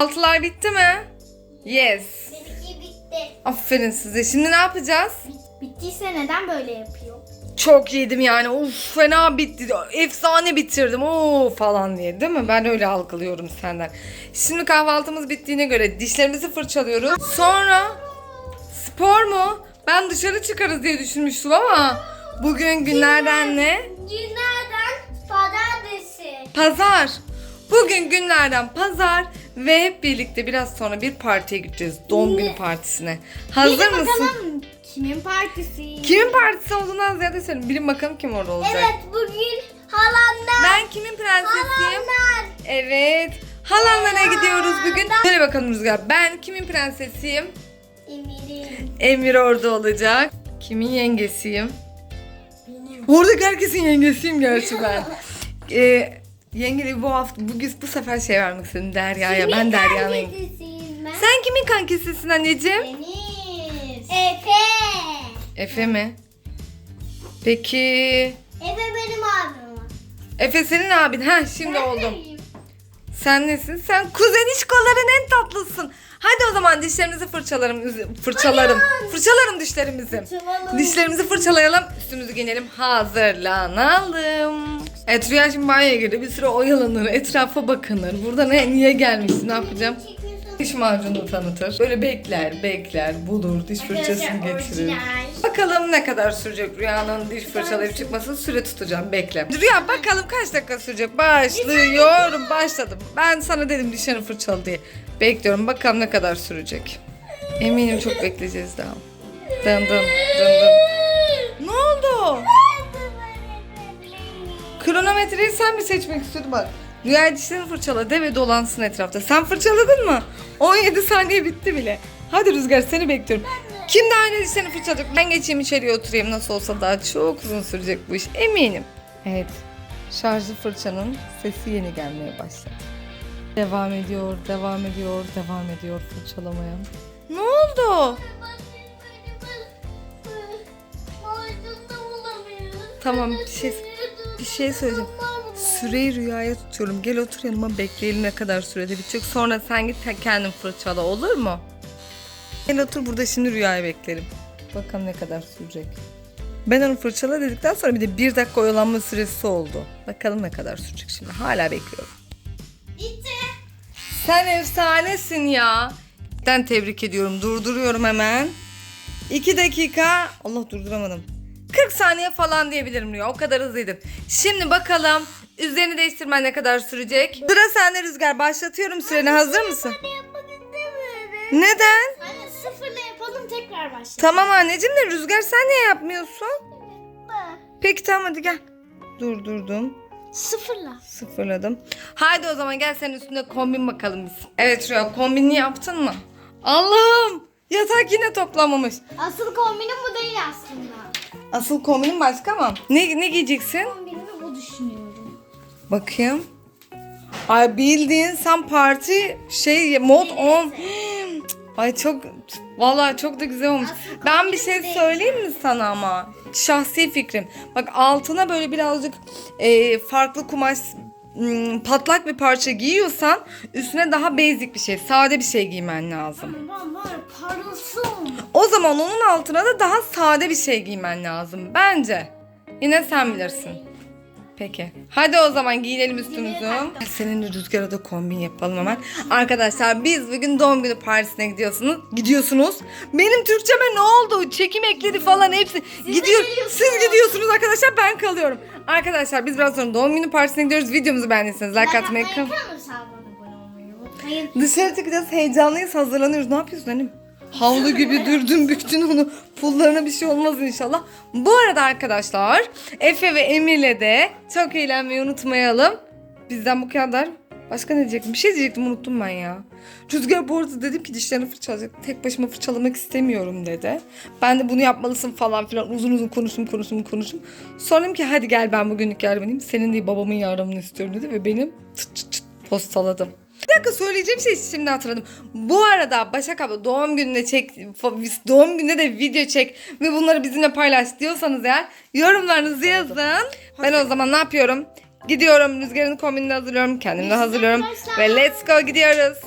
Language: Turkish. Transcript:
Altılar bitti mi? Yes. Benimki bitti. Aferin size. Şimdi ne yapacağız? Bittiyse neden böyle yapıyor? Çok yedim yani. Uf fena bitti. Efsane bitirdim. Oo falan diye değil mi? Ben öyle algılıyorum senden. Şimdi kahvaltımız bittiğine göre dişlerimizi fırçalıyoruz. Sonra spor mu? Ben dışarı çıkarız diye düşünmüştüm ama bugün günlerden ne? Günlerden pazartesi. Pazar. Bugün günlerden pazar ve hep birlikte biraz sonra bir partiye gideceğiz. Doğum günü partisine. Hazır Bilin mısın? bakalım kimin partisi? Kimin partisi olduğundan ziyade söyleyeyim. Bilin bakalım kim orada olacak. Evet bugün halamlar. Ben kimin prensesiyim? Halamlar. Evet. Halanlara gidiyoruz bugün. Söyle bakalım Rüzgar. Ben kimin prensesiyim? Emir'in. Emir orada olacak. Kimin yengesiyim? Benim. Oradaki herkesin yengesiyim gerçi ben. ee, yengeli bu hafta bugün bu sefer şey vermek istedim Derya'ya. Ben ben. Sen kimin kankisisin anneciğim? Deniz. Efe. Efe mi? Peki Efe benim abim. Efe senin abin. Ha şimdi Ben oldum. neyim? Sen nesin? Sen kuzen işkoların en tatlısın. Hadi o zaman dişlerimizi fırçalarım, fırçalarım. Fırçalarım dişlerimizi. Fırçalarım. Dişlerimizi fırçalayalım, üstümüzü giyinelim, hazırlanalım. Evet Rüya şimdi banyoya girdi. Bir süre oyalanır, etrafa bakınır. Burada ne, niye gelmiş, ne yapacağım? Diş macunu tanıtır. Böyle bekler, bekler, bulur, diş fırçasını getirir. Bakalım ne kadar sürecek Rüya'nın diş fırçalayıp çıkması süre tutacağım bekle. Rüya bakalım kaç dakika sürecek. Başlıyorum başladım. Ben sana dedim dişlerini fırçala diye. Bekliyorum bakalım ne kadar sürecek. Eminim çok bekleyeceğiz daha. Dın dın dın dın. Kronometreyi sen mi seçmek istiyordun bak. Rüya dişlerini fırçala de ve dolansın etrafta. Sen fırçaladın mı? 17 saniye bitti bile. Hadi Rüzgar seni bekliyorum. Kim daha önce dişlerini fırçalayacak? Ben geçeyim içeriye oturayım. Nasıl olsa daha çok uzun sürecek bu iş. Eminim. Evet. Şarjlı fırçanın sesi yeni gelmeye başladı. Devam ediyor, devam ediyor, devam ediyor fırçalamaya. Ne oldu? Tamam bir şey bir şey söyleyeceğim. Süreyi rüyaya tutuyorum. Gel otur yanıma bekleyelim ne kadar sürede bitecek. Sonra sen git kendin fırçala olur mu? Gel otur burada şimdi rüyayı beklerim. Bakalım ne kadar sürecek. Ben onu fırçala dedikten sonra bir de bir dakika oyalanma süresi oldu. Bakalım ne kadar sürecek şimdi. Hala bekliyorum. Bitti. Sen efsanesin ya. Ben tebrik ediyorum. Durduruyorum hemen. 2 dakika. Allah durduramadım. 40 saniye falan diyebilirim Rüya. O kadar hızlıydın. Şimdi bakalım üzerini değiştirmen ne kadar sürecek? Sıra sende Rüzgar. Başlatıyorum süreni. Hazır mısın? Yapmak istemiyorum. Neden? Anne sıfırla yapalım tekrar başlayalım. Tamam anneciğim de Rüzgar sen niye yapmıyorsun? Peki tamam hadi gel. Durdurdum. Sıfırla. Sıfırladım. Haydi o zaman gel senin üstünde kombin bakalım biz. Evet Rüya kombinini yaptın mı? Allah'ım yatak yine toplamamış. Asıl kombinim bu değil aslında. Asıl kombinin başka mı? Ne, ne giyeceksin? Kombinimi bu düşünüyorum. Bakayım. Ay bildiğin sen parti şey mod 10. Ay çok vallahi çok da güzel olmuş. Asıl Ben bir şey söyleyeyim mi sana ama? Şahsi fikrim. Bak altına böyle birazcık e, farklı kumaş patlak bir parça giyiyorsan üstüne daha basic bir şey, sade bir şey giymen lazım. Ben var parılsın. O zaman onun altına da daha sade bir şey giymen lazım bence. Yine sen bilirsin. Peki. Hadi o zaman giyinelim üstümüzü. Seninle Rüzgar'a da kombin yapalım hemen. Arkadaşlar biz bugün doğum günü partisine gidiyorsunuz. Gidiyorsunuz. Benim Türkçeme ne oldu? Çekim ekleri falan hepsi. Gidiyor. Siz gidiyorsunuz arkadaşlar ben kalıyorum. Arkadaşlar biz biraz sonra doğum günü partisine gidiyoruz. Videomuzu beğendiyseniz like atmayı. Dışarı çıkacağız heyecanlıyız hazırlanıyoruz. Ne yapıyorsun annem? Havlu gibi dürdün büktün onu. Pullarına bir şey olmaz inşallah. Bu arada arkadaşlar Efe ve Emir'le de çok eğlenmeyi unutmayalım. Bizden bu kadar. Başka ne diyecektim? Bir şey diyecektim unuttum ben ya. Rüzgar bu arada dedim ki dişlerini fırçalayacak. Tek başıma fırçalamak istemiyorum dedi. Ben de bunu yapmalısın falan filan uzun uzun konuştum konuştum konuştum. Sonra dedim ki hadi gel ben bugünlük yardımcıyım. Senin değil babamın yardımını istiyorum dedi ve benim çıt çıt çıt postaladım. Bir dakika söyleyeceğim şey şimdi hatırladım. Bu arada Başak abla doğum gününe çek, doğum gününe de video çek ve bunları bizimle paylaş diyorsanız eğer yorumlarınızı yazın. Ben o zaman ne yapıyorum? Gidiyorum rüzgarın kombinini hazırlıyorum. Kendimi de hazırlıyorum. Ve let's go gidiyoruz.